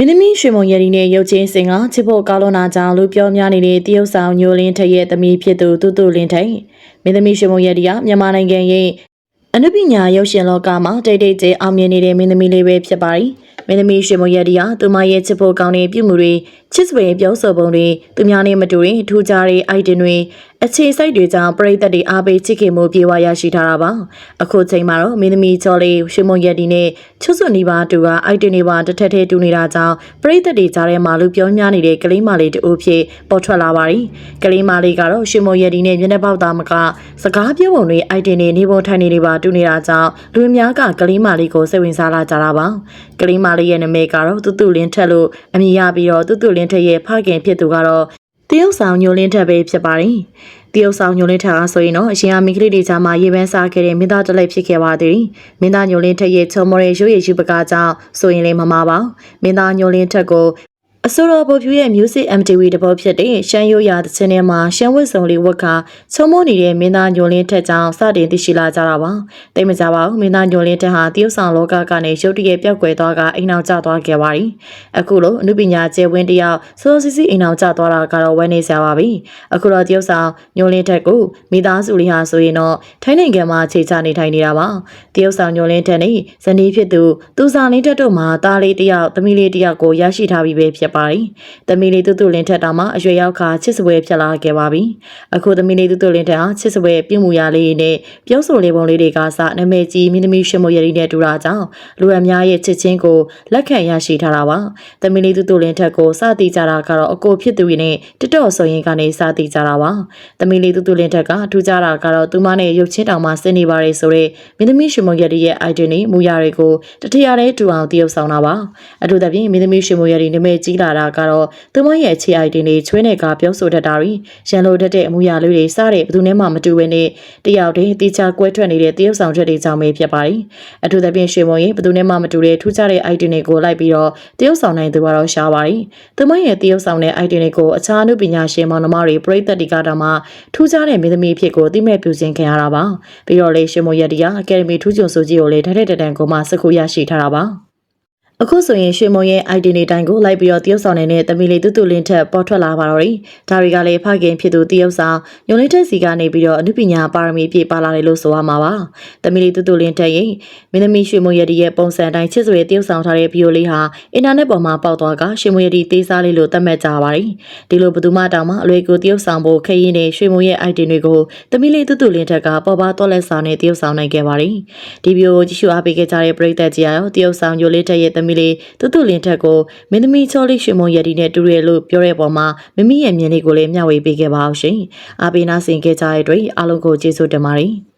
မင်းသမီးရွှေမုံရည်နဲ့ရုပ်ချင်းစင်ကချစ်ဖို့ကောင်းလွန်တာကြောင့်လူပြောများနေတဲ့တရုတ်ဆောင်ညိုလင်းထက်ရဲ့သမီးဖြစ်သူတူတူလင်းထိုင်မင်းသမီးရွှေမုံရည်ကမြန်မာနိုင်ငံရဲ့အနုပညာရုပ်ရှင်လောကမှာတိတ်တိတ်ကျအောင်မြင်နေတဲ့မင်းသမီးလေးပဲဖြစ်ပါတယ်မင်းသမီးရွှေမုံရည်ကသူမရဲ့ချစ်ဖို့ကောင်းတဲ့ပြုမှုတွေချစ်စွေပြောဆိုပုံတွေသူများနဲ့မတူရင်ထူးခြားတဲ့ item တွေအခြေစိုက်တွေကြောင့်ပရိသတ်တွေအားပေးချစ်ခင်မှုပြေဝရရှိထားတာပါအခုချိန်မှာတော့မင်းသမီးချော်လေးရွှေမုံရည်ဒီနဲ့ချွတ်စွနီပါတူက item တွေပါတစ်ထက်ထဲတူနေတာကြောင့်ပရိသတ်တွေကြားထဲမှာလူပြောများနေတဲ့ကလေးမလေးတူဖြစ်ပေါ်ထွက်လာပါတယ်ကလေးမလေးကတော့ရွှေမုံရည်ဒီနဲ့မျက်နှာပေါက်သားမကစကားပြောပုံတွေ item တွေနေပုံထိုင်နေတွေပါတူနေတာကြောင့်လူအများကကလေးမလေးကိုစိတ်ဝင်စားလာကြတာပါကလေးမလေးရဲ့နာမည်ကတော့တူတူလင်းထက်လို့အမည်ရပြီးတော့တူတူလင်းထက်ရဲ့ဖခင်ဖြစ်သူကတော့တရုတ်ဆောင်ညိုလင်းထက်ပဲဖြစ်ပါတယ်တရုတ်ဆောင်ညိုလင်းထက်အားဆိုရင်တော့အရှင်အမိကလေးတွေကြားမှာရေပန်းစားခဲ့တဲ့မင်းသားတစ်လက်ဖြစ်ခဲ့ပါသည်မင်းသားညိုလင်းထက်ရဲ့ချုံမော်ရဲ့ရုပ်ရည်ရှိပကားကြောင့်ဆိုရင်လည်းမမှားပါမင်းသားညိုလင်းထက်ကို အစိုးရဘိုလ်ဖြူရဲ့ Music MTV တဘောဖြစ်တဲ့ရှမ်းရိုးရာတစ်ချင်းထဲမှာရှမ်းဝတ်စုံလေးဝတ်ခါချုံမောနေတဲ့မင်းသားညိုလင်းထက်ကြောင့်စတင်သိရှိလာကြတာပါတိတ်မကြပါဘူးမင်းသားညိုလင်းထက်ဟာတရုတ်ဆောင်လောကကနေရုတ်တရက်ပြောက်ကွယ်သွားကအိမ်အောင်ကျသွားခဲ့ပါသည်အခုလိုအမှုပညာကျယ်ဝင်းတယောက်စောစီစီအိမ်အောင်ကျသွားတာကတော့ဝမ်းနေစရာပါပြီအခုတော့တရုတ်ဆောင်ညိုလင်းထက်ကိုမိသားစုလေးဟာဆိုရင်တော့ထိုင်းနိုင်ငံမှာခြေချနေထိုင်နေတာပါတရုတ်ဆောင်ညိုလင်းထက်နဲ့ဇနီးဖြစ်သူသူစာလင်းထက်တို့မှာသားလေးတယောက်သမီးလေးတယောက်ကိုရရှိထားပြီးပဲဖြစ်ပါတယ်။သမီးလေးတူတူလင်းထက်တောင်မှအရွယ်ရောက်ခါချစ်စပွဲဖြစ်လာခဲ့ပါပြီ။အခုသမီးလေးတူတူလင်းထက်ဟာချစ်စပွဲပြုမှုရလေးနဲ့ပြောဆိုလေးပုံလေးတွေကစနာမည်ကြီးမင်းသမီးရှင်မရည်နဲ့တူတာကြောင့်လူအများရဲ့ချစ်ချင်းကိုလက်ခံရရှိထားတာပါ။သမီးလေးတူတူလင်းထက်ကိုစသည်ကြတာကတော့အကိုဖြစ်သူတွေနဲ့တတော်ဆိုရင်ကနေစသည်ကြတာပါ။သမီးလေးတူတူလင်းထက်ကထူးခြားတာကတော့သူမနဲ့ရုပ်ချင်းတောင်မှဆင်းနေပါလေဆိုတော့မင်းသမီးရှင်မရည်ရဲ့ idea နဲ့မူရတွေကိုတထရတဲ့တူအောင်တည်ုပ်ဆောင်တာပါ။အထူးသဖြင့်မင်းသမီးရှင်မရည်နာမည်ကြီးလာတာကတော့သူမရဲ့အခြေအိုက်တင်တွေချွေးနေကပြောဆိုတတ်တာတွေရန်လိုတတ်တဲ့အမှုရာလေးတွေစတဲ့ဘယ်သူနဲ့မှမတူဘဲနဲ့တယောက်တည်းတီချာကွဲထွက်နေတဲ့တရုပ်ဆောင်ချက်တွေကြောင့်ပဲဖြစ်ပါတယ်။အထူးသဖြင့်ရွှေမုံရင်ဘယ်သူနဲ့မှမတူတဲ့ထူးခြားတဲ့အိုက်တင်တွေကိုလိုက်ပြီးတော့တရုပ်ဆောင်နိုင်သူကတော့ရှားပါတယ်။သူမရဲ့တရုပ်ဆောင်တဲ့အိုက်တင်တွေကိုအခြားအမှုပညာရှင်မောင်နှမတွေပြိသက်တီကတော့မှထူးခြားတဲ့မင်းသမီးဖြစ်ကိုသိမဲ့ပြုစင်ခံရတာပါ။ပြီးတော့လေရွှေမုံရက်တီကအကယ်ဒမီထူးချွန်ဆိုကြီးကိုလည်းထိုက်တဲ့တန်ကိုမှစကူရရှိထားတာပါ။ အခုဆိုရင်ရွှေမုံရဲ့ ID နေတိုင်းကိုလိုက်ပြီးတော့တရုတ်ဆောင်နေတဲ့တမီလေးတူတူလင်းထက်ပေါ်ထွက်လာပါတော့တယ်။ဒါတွေကလည်းဖခင်ဖြစ်သူတရုတ်ဆောင်ညုံလေးထက်စီကနေပြီးတော့အမှုပညာပါရမီပြည့်ပါလာတယ်လို့ဆိုရမှာပါ။တမီလေးတူတူလင်းထက်ရဲ့မင်းသမီးရွှေမုံရဲ့ရဲ့ပုံစံတိုင်းချစ်စွေတရုတ်ဆောင်ထားတဲ့ဗီယိုလေးဟာအင်တာနက်ပေါ်မှာပေါက်သွားကရွှေမုံရဲ့သေးစားလေးလို့သတ်မှတ်ကြပါတယ်။ဒီလိုဘသူမှတောင်မှအလွယ်ကူတရုတ်ဆောင်ဖို့ခရီးနဲ့ရွှေမုံရဲ့ ID တွေကိုတမီလေးတူတူလင်းထက်ကပေါ်ပါတော့လက်ဆောင်နဲ့တရုတ်ဆောင်နိုင်ခဲ့ပါတယ်။ဒီဗီဒီယိုကြည့်ရှုအားပေးခဲ့ကြတဲ့ပရိသတ်ကြီးအားတရုတ်ဆောင်ညိုလေးထက်ရဲ့တမီလေးတူတူလင်းထက်ကိုမင်းသမီးချောလေးရွှေမုံရည်ဒီနဲ့တူရဲလို့ပြောတဲ့ပုံမှာမမီရဲ့မြင်လေးကိုလည်းမျှဝေပေးခဲ့ပါအောင်ရှင်။အားပေးနာဆင်ခဲ့ကြတဲ့အတွက်အားလုံးကိုကျေးဇူးတင်ပါတယ်။